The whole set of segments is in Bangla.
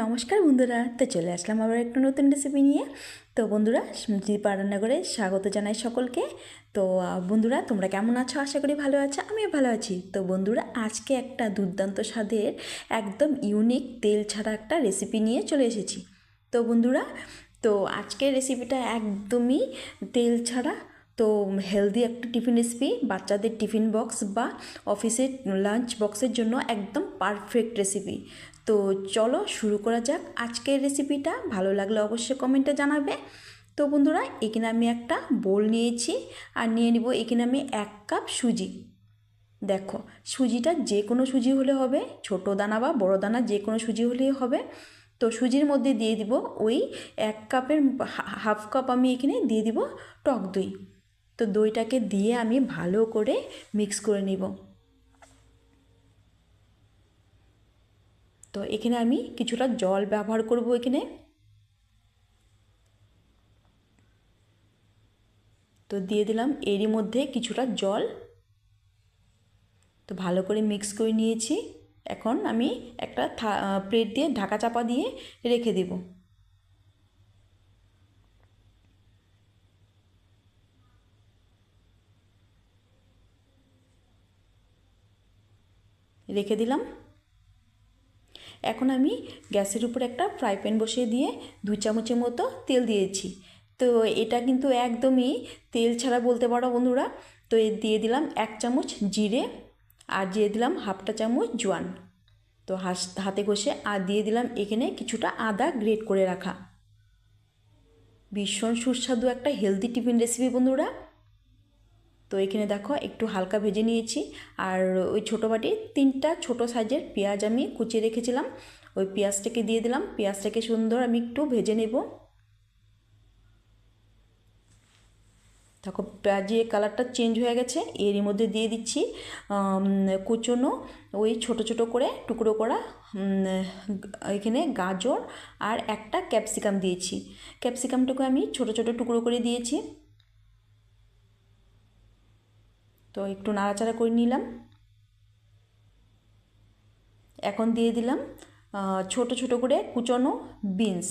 নমস্কার বন্ধুরা, তো চলে আসলাম আবার একটা নতুন রেসিপি নিয়ে। তো বন্ধুরা, দীপা রান্নাঘরে স্বাগত জানাই সকলকে। তো বন্ধুরা, তোমরা কেমন আছো? আশা করি ভালো আছো, আমিও ভালো আছি। তো বন্ধুরা, আজকে একটা দুর্দান্ত স্বাদের একদম ইউনিক তেল ছাড়া একটা রেসিপি নিয়ে চলে এসেছি। তো বন্ধুরা, তো আজকের রেসিপিটা একদমই তেল ছাড়া তো হেলদি একটা টিফিন রেসিপি বাচ্চাদের টিফিন বক্স বা অফিসের লাঞ্চ বক্সের জন্য একদম পারফেক্ট রেসিপি তো চলো শুরু করা যাক আজকের রেসিপিটা ভালো লাগলে অবশ্যই কমেন্টে জানাবে। তো বন্ধুরা, এখানে আমি একটা বোল নিয়েছি আর নিয়ে নিব এখানে আমি এক কাপ সুজি। দেখো, সুজিটা যে কোনো সুজি হলে হবে, ছোট দানা বা বড় দানা যে কোনো সুজি হলেই হবে। তো সুজির মধ্যে দিয়ে দিব ওই এক কাপের হাফ কাপ আমি এখানে দিয়ে দিব টক দই। তো দইটাকে দিয়ে আমি ভালো করে মিক্স করে নিব। তো এখানে আমি কিছুটা জল ব্যবহার করব এখানে। তো দিয়ে দিলাম এরই মধ্যে কিছুটা জল। তো ভালো করে মিক্স করে নিয়েছি। এখন আমি একটা প্লেট দিয়ে ঢাকা চাপা দিয়ে রেখে দেব। রেখে দিলাম। এখন আমি গ্যাসের উপর একটা ফ্রাই প্যান বসিয়ে দিয়ে দু চামচের মতো তেল দিয়েছি। তো এটা কিন্তু একদমই তেল ছাড়া বলতে পারো বন্ধুরা। তো এ দিয়ে দিলাম এক চামচ জিরে আর দিয়ে দিলাম হাফটা চামচ জোয়ান। তো হাস, হাতে ঘষে আর দিয়ে দিলাম এখানে কিছুটা আদা গ্রেট করে রাখা। ভীষণ সুস্বাদু একটা হেলদি টিফিন রেসিপি বন্ধুরা। তো এখানে দেখো একটু হালকা ভেজে নিয়েছি। আর ওই ছোটো বাটি তিনটা ছোট সাইজের পেঁয়াজ আমি কুচিয়ে রেখেছিলাম। ওই পেঁয়াজটাকে দিয়ে দিলাম। পেঁয়াজটাকে সুন্দর আমি একটু ভেজে নেব। দেখো পেঁয়াজের কালারটা চেঞ্জ হয়ে গেছে, এরই মধ্যে দিয়ে দিচ্ছি কুচনো ওই ছোট ছোট করে টুকরো করা এখানে গাজর আর একটা ক্যাপসিকাম দিয়েছি। ক্যাপসিকামটুকু আমি ছোট ছোট টুকরো করে দিয়েছি। তো একটু নাড়াচাড়া করে নিলাম। এখন দিয়ে দিলাম ছোট ছোট করে কুচনো বিনস।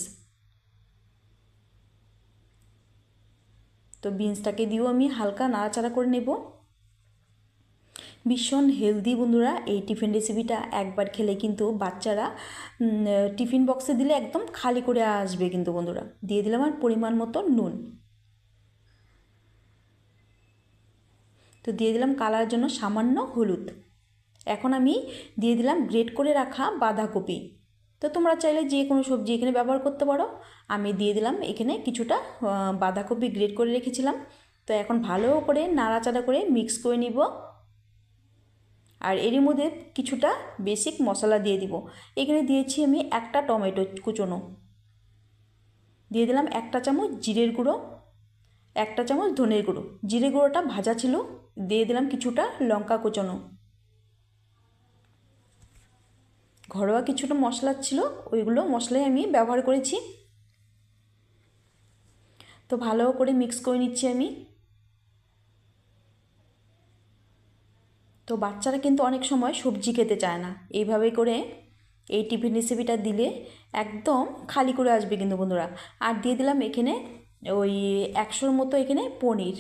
তো বিনসটাকে দিয়েও আমি হালকা নাড়াচাড়া করে নেব। ভীষণ হেলদি বন্ধুরা, এই টিফিন রেসিপিটা একবার খেলে কিন্তু বাচ্চারা টিফিন বক্সে দিলে একদম খালি করে আসবে কিন্তু বন্ধুরা। দিয়ে দিলাম আর পরিমাণ মতো নুন। তো দিয়ে দিলাম কালারের জন্য সামান্য হলুদ। এখন আমি দিয়ে দিলাম গ্রেট করে রাখা বাঁধাকপি। তো তোমরা চাইলে যে কোনো সবজি এখানে ব্যবহার করতে পারো। আমি দিয়ে দিলাম এখানে কিছুটা বাঁধাকপি গ্রেট করে রেখেছিলাম। তো এখন ভালো করে নাড়াচাড়া করে মিক্স করে নিব। আর এরই মধ্যে কিছুটা বেসিক মশলা দিয়ে দিব। এখানে দিয়েছি আমি একটা টমেটো কুচনো। দিয়ে দিলাম একটা চামচ জিরের গুঁড়ো, একটা চামচ ধনের গুঁড়ো। জিরে গুঁড়োটা ভাজা ছিল। দিয়ে দিলাম কিছুটা লঙ্কা কুচনো। ঘরোয়া কিছুটা মশলা ছিল, ওইগুলো মশলাই আমি ব্যবহার করেছি। তো ভালো করে মিক্স করে নিচ্ছি আমি। তো বাচ্চারা কিন্তু অনেক সময় সবজি খেতে চায় না। এইভাবে করে এই টিফিন রেসিপিটা দিলে একদম খালি করে আসবে কিন্তু বন্ধুরা। আর দিয়ে দিলাম এখানে ওই একশোর মতো এখানে পনির।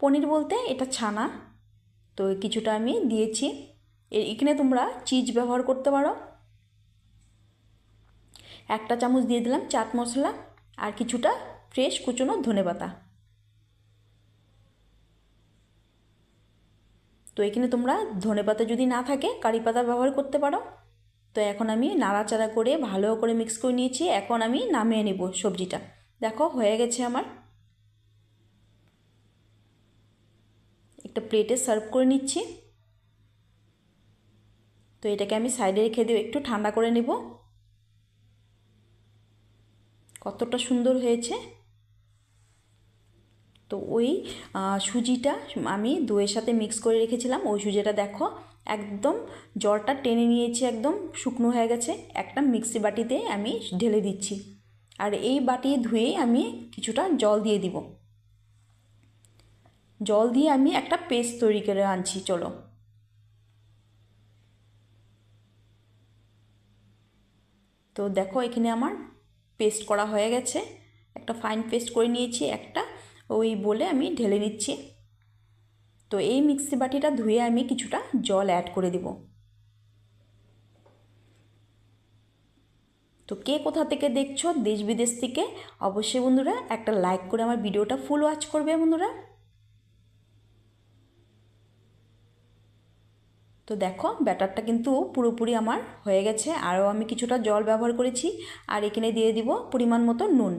পনির বলতে এটা ছানা। তো কিছুটা আমি দিয়েছি। এখানে তোমরা চিজ ব্যবহার করতে পারো। একটা চামচ দিয়ে দিলাম চাট মশলা আর কিছুটা ফ্রেশ কুচনো ধনে পাতা। তো এখানে তোমরা ধনে পাতা যদি না থাকে, কারি পাতা ব্যবহার করতে পারো। তো এখন আমি নাড়াচাড়া করে ভালো করে মিক্স করে নিয়েছি। এখন আমি নামিয়ে নেব সবজিটা। দেখো, হয়ে গেছে আমার একটা প্লেটে সার্ভ করে নিচ্ছি। তো এটাকে আমি সাইডে রেখে দিয়ে একটু ঠান্ডা করে নেব। কতটা সুন্দর হয়েছে। তো ওই সুজিটা আমি দইয়ের সাথে মিক্স করে রেখেছিলাম। ওই সুজিটা দেখো একদম জলটা টেনে নিয়েছি, একদম শুকনো হয়ে গেছে। একটা মিক্সি বাটিতে আমি ঢেলে দিচ্ছি। আর এই বাটি ধুয়ে আমি কিছুটা জল দিয়ে দিব। জল দিয়ে আমি একটা পেস্ট তৈরি করে আনছি, চলো। তো দেখো, এখানে আমার পেস্ট করা হয়ে গেছে। একটা ফাইন পেস্ট করে নিয়েছি, একটা ওই বলে আমি ঢেলে নিচ্ছি। তো এই মিক্সি বাটিটা ধুয়ে আমি কিছুটা জল অ্যাড করে দেব। তো কে কোথা থেকে দেখছ, দেশ বিদেশ থেকে, অবশ্যই বন্ধুরা একটা লাইক করে আমার ভিডিওটা ফুল ওয়াচ করবে বন্ধুরা। তো দেখো, ব্যাটারটা কিন্তু পুরোপুরি আমার হয়ে গেছে। আরও আমি কিছুটা জল ব্যবহার করেছি, আর এখানে দিয়ে দিব পরিমাণ মতো নুন।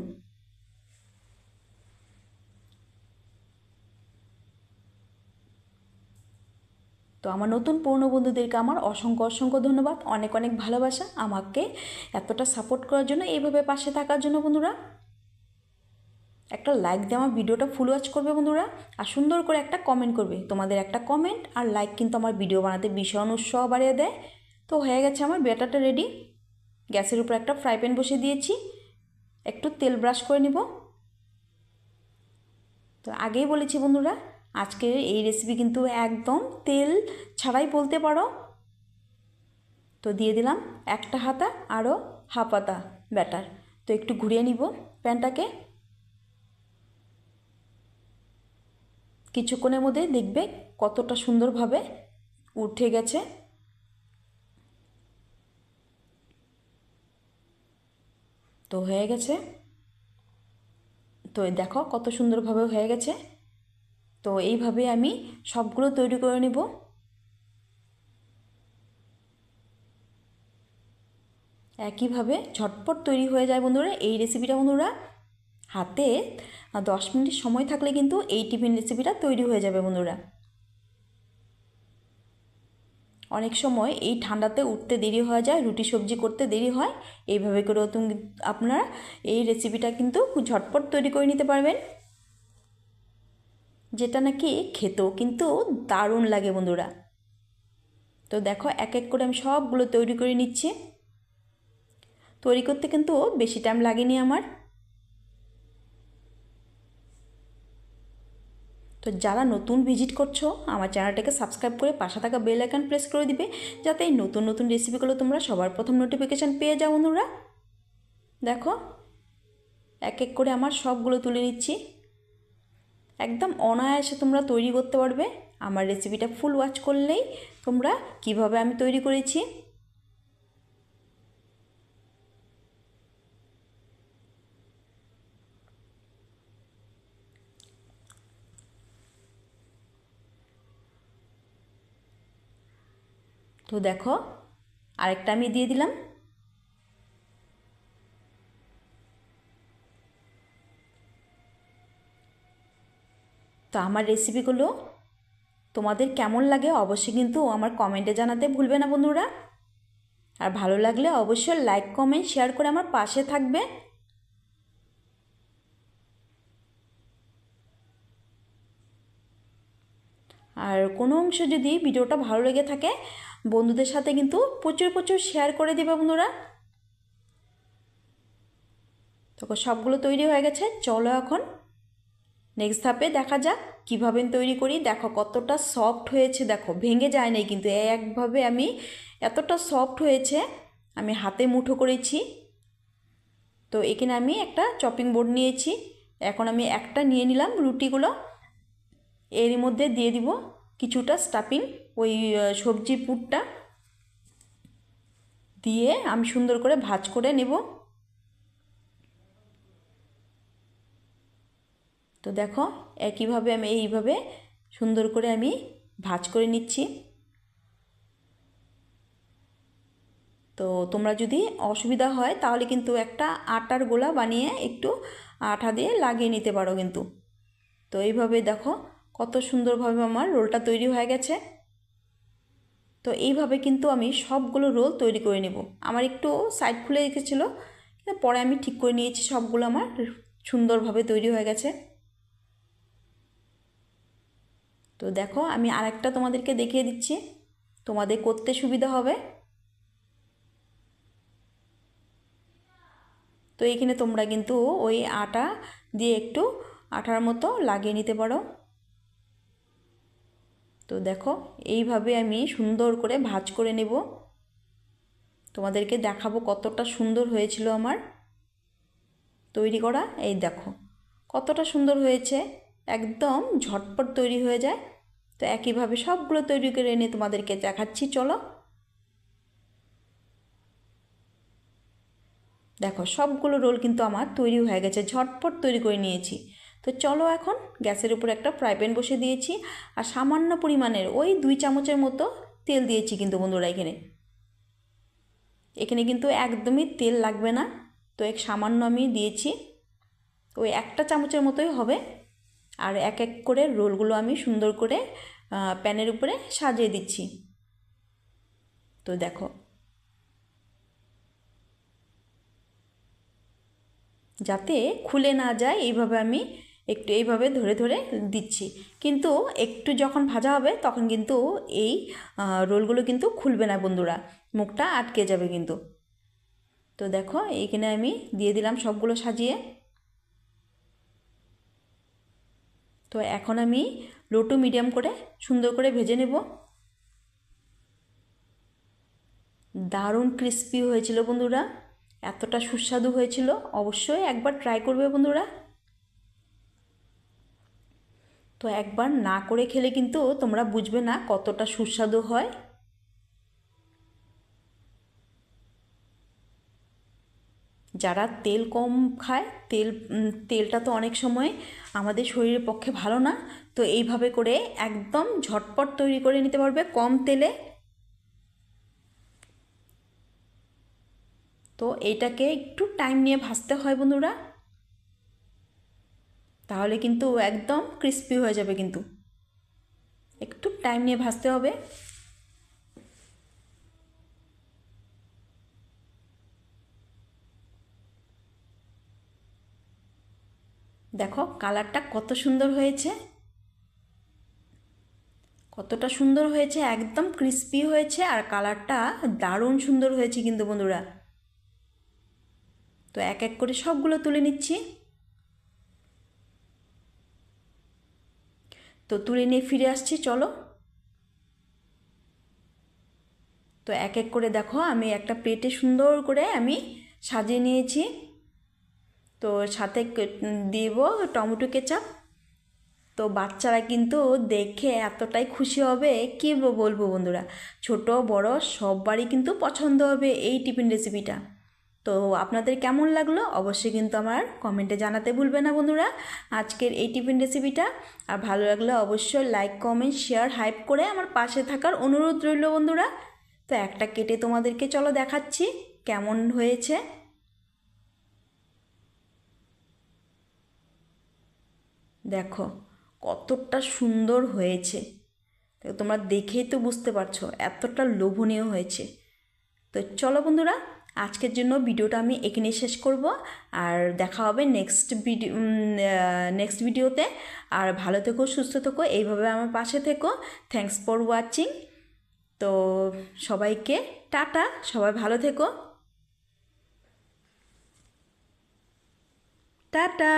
তো আমার নতুন পুরনো বন্ধুদেরকে আমার অসংখ্য অসংখ্য ধন্যবাদ। অনেক অনেক ভালোবাসা আমাকে এতটা সাপোর্ট করার জন্য, এইভাবে পাশে থাকার জন্য বন্ধুরা। একটা লাইক দিয়ে আমার ভিডিওটা ফুল ওয়াচ করবে বন্ধুরা। আর সুন্দর করে একটা কমেন্ট করবে। তোমাদের একটা কমেন্ট আর লাইক কিন্তু আমার ভিডিও বানাতে ভীষণ উৎসাহ বাড়িয়ে দেয়। তো হয়ে গেছে আমার ব্যাটারটা রেডি গ্যাসের উপর একটা ফ্রাই প্যান বসিয়ে দিয়েছি। একটু তেল ব্রাশ করে নিব। তো আগেই বলেছি বন্ধুরা, আজকের এই রেসিপি কিন্তু একদম তেল ছাড়াই বলতে পারো। তো দিয়ে দিলাম একটা হাতা আরও হাফ হাতা ব্যাটার। তো একটু ঘুরিয়ে নিব প্যানটাকে। কিছুক্ষণের মধ্যে দেখবে কতটা সুন্দরভাবে উঠে গেছে। তো হয়ে গেছে। তো দেখো কত সুন্দরভাবে হয়ে গেছে। তো এইভাবে আমি সবগুলো তৈরি করে নেব। একইভাবে ঝটপট তৈরি হয়ে যায় বন্ধুরা, এই রেসিপিটা বন্ধুরা হাতে। দশ মিনিট সময় থাকলে কিন্তু এই টিফিন রেসিপিটা তৈরি হয়ে যাবে বন্ধুরা। অনেক সময় এই ঠান্ডাতে উঠতে দেরি হয়ে যায়, রুটি সবজি করতে দেরি হয়, এইভাবে করেও তুমি আপনারা এই রেসিপিটা কিন্তু ঝটপট তৈরি করে নিতে পারবেন। যেটা নাকি খেতেও কিন্তু দারুণ লাগে বন্ধুরা। তো দেখো, এক এক করে আমি সবগুলো তৈরি করে নিচ্ছি। তৈরি করতে কিন্তু বেশি টাইম লাগেনি আমার। তো যারা নতুন ভিজিট করছ, আমার চ্যানেলটাকে সাবস্ক্রাইব করে পাশে থাকা বেল আইকন প্রেস করে দিবে, যাতে এই নতুন নতুন রেসিপিগুলো তোমরা সবার প্রথম নোটিফিকেশান পেয়ে যাও বন্ধুরা। দেখো, এক এক করে আমার সবগুলো তুলে নিচ্ছি। একদম অনায়াসে তোমরা তৈরি করতে পারবে। আমার রেসিপিটা ফুল ওয়াচ করলেই তোমরা কীভাবে আমি তৈরি করেছি। তো দেখো। আরেকটা আমি দিয়ে দিলাম। তো আমার রেসিপিগুলো তোমাদের কেমন লাগে অবশ্যই কিন্তু আমার কমেন্টে জানাতে ভুলবে না বন্ধুরা। আর ভালো লাগলে অবশ্যই লাইক কমেন্ট শেয়ার করে আমার পাশে থাকবে। আর কোনো অংশ যদি ভিডিওটা ভালো লেগে থাকে বন্ধুদের সাথে কিন্তু প্রচুর প্রচুর শেয়ার করে দেবে বন্ধুরা। তো সবগুলো তৈরি হয়ে গেছে। চলো এখন নেক্সট ধাপে দেখা যাক কীভাবে তৈরি করি। দেখো, কতটা সফট হয়েছে। দেখো, ভেঙে যায় নাই কিন্তু একভাবে আমি এতটা সফট হয়েছে, আমি হাতে মুঠো করেছি। তো এখানে আমি একটা চপিং বোর্ড নিয়েছি। এখন আমি একটা নিয়ে নিলাম রুটিগুলো। এর মধ্যে দিয়ে দিব। কিছুটা স্টাফিং ওই সবজির পুরটা দিয়ে আমি সুন্দর করে ভাজ করে নেব। তো দেখো, একইভাবে আমি এইভাবে সুন্দর করে আমি ভাজ করে নিচ্ছি। তো তোমরা যদি অসুবিধা হয়, তাহলে কিন্তু একটা আটার গোলা বানিয়ে একটু আঠা দিয়ে লাগিয়ে নিতে পারো কিন্তু। তো এইভাবে দেখো কত সুন্দরভাবে আমার রোলটা তৈরি হয়ে গেছে। তো এইভাবে কিন্তু আমি সবগুলো রোল তৈরি করে নেব। আমার একটু সাইড খুলে রেখেছিলো পরে আমি ঠিক করে নিয়েছি, সবগুলো আমার সুন্দরভাবে তৈরি হয়ে গেছে। তো দেখো, আমি আরেকটা তোমাদেরকে দেখিয়ে দিচ্ছি, তোমাদের করতে সুবিধা হবে। তো এখানে তোমরা কিন্তু ওই আটা দিয়ে একটু আটার মতো লাগিয়ে নিতে পারো। তো দেখো, এইভাবে আমি সুন্দর করে ভাজ করে নেব। তোমাদেরকে দেখাবো কতটা সুন্দর হয়েছিল আমার। তৈরি করা, এই দেখো, কতটা সুন্দর হয়েছে। একদম ঝটপট তৈরি হয়ে যায়। তো একইভাবে সবগুলো তৈরি করে এনে তোমাদেরকে দেখাচ্ছি, চলো। দেখো, সবগুলো রোল কিন্তু আমার তৈরি হয়ে গেছে, ঝটপট তৈরি করে নিয়েছি। তো চলো এখন গ্যাসের উপর একটা ফ্রাই প্যান বসে দিয়েছি আর সামান্য পরিমাণের ওই দুই চামচের মতো তেল দিয়েছি কিন্তু বন্ধুরা এখানে। এখানে কিন্তু একদমই তেল লাগবে না। তো এক সামান্য আমি দিয়েছি। ওই একটা চামচের মতোই হবে। আর এক এক করে রোলগুলো আমি সুন্দর করে প্যানের উপরে সাজিয়ে দিচ্ছি। তো দেখো। যাতে খুলে না যায়, এইভাবে আমি একটু এইভাবে ধরে ধরে দিচ্ছি। কিন্তু একটু যখন ভাজা হবে, তখন কিন্তু এই রোলগুলো কিন্তু খুলবে না বন্ধুরা। মুখটা আটকে যাবে কিন্তু। তো দেখো, এইখানে আমি দিয়ে দিলাম সবগুলো সাজিয়ে। তো এখন আমি লো টু মিডিয়াম করে সুন্দর করে ভেজে নেব। দারুণ ক্রিস্পি হয়েছিল বন্ধুরা। এতটা সুস্বাদু হয়েছিল। অবশ্যই একবার ট্রাই করবে বন্ধুরা। তো একবার না করে খেলে কিন্তু তোমরা বুঝবে না কতটা সুস্বাদু হয়। যারা তেল কম খায়, তেল তেলটা তো অনেক সময় আমাদের শরীরের পক্ষে ভালো না, তো এইভাবে করে একদম ঝটপট তৈরি করে নিতে পারবে কম তেলে। তো এইটাকে একটু টাইম নিয়ে ভাজতে হয় বন্ধুরা। তাহলে কিন্তু একদম ক্রিস্পি হয়ে যাবে কিন্তু। একটু টাইম নিয়ে ভাজতে হবে। দেখো কালারটা কত সুন্দর হয়েছে। কতটা সুন্দর হয়েছে, একদম ক্রিস্পি হয়েছে আর কালারটা দারুণ সুন্দর হয়েছে কিন্তু বন্ধুরা। তো এক এক করে সবগুলো তুলে নিচ্ছি। তো তুলে নিয়ে ফিরে আসছি, চলো। তো এক এক করে দেখো, আমি একটা প্লেটে সুন্দর করে আমি সাজিয়ে নিয়েছি। তো সাথে দেব টমেটো কেচাপ। তো বাচ্চারা কিন্তু দেখে এতটাই খুশি হবে, কী বলব বন্ধুরা? ছোট, বড় সববারই কিন্তু পছন্দ হবে এই টিফিন রেসিপিটা তো আপনাদের কেমন লাগল অবশ্যই কিন্তু আমার কমেন্টে জানাতে ভুলবে না বন্ধুরা। আজকের এই টিফিন রেসিপিটা আর ভালো লাগলে অবশ্যই লাইক কমেন্ট শেয়ার হাইপ করে আমার পাশে থাকার অনুরোধ রইল বন্ধুরা। তো একটা কেটে তোমাদেরকে চলো দেখাচ্ছি কেমন হয়েছে। দেখো, কতটা সুন্দর হয়েছে। তোমরা দেখেই তো বুঝতে পারছ, এতটা লোভনীয় হয়েছে। তো চলো বন্ধুরা আজকের জন্য ভিডিওটা আমি এখানেই শেষ করব। আর দেখা হবে নেক্সট ভিডিও নেক্সট ভিডিওতে। আর ভালো থেকো, সুস্থ থেকো, এইভাবে আমার পাশে থেকো। থ্যাংকস ফর ওয়াচিং তো সবাইকে টাটা, সবাই ভালো থেকো। টাটা।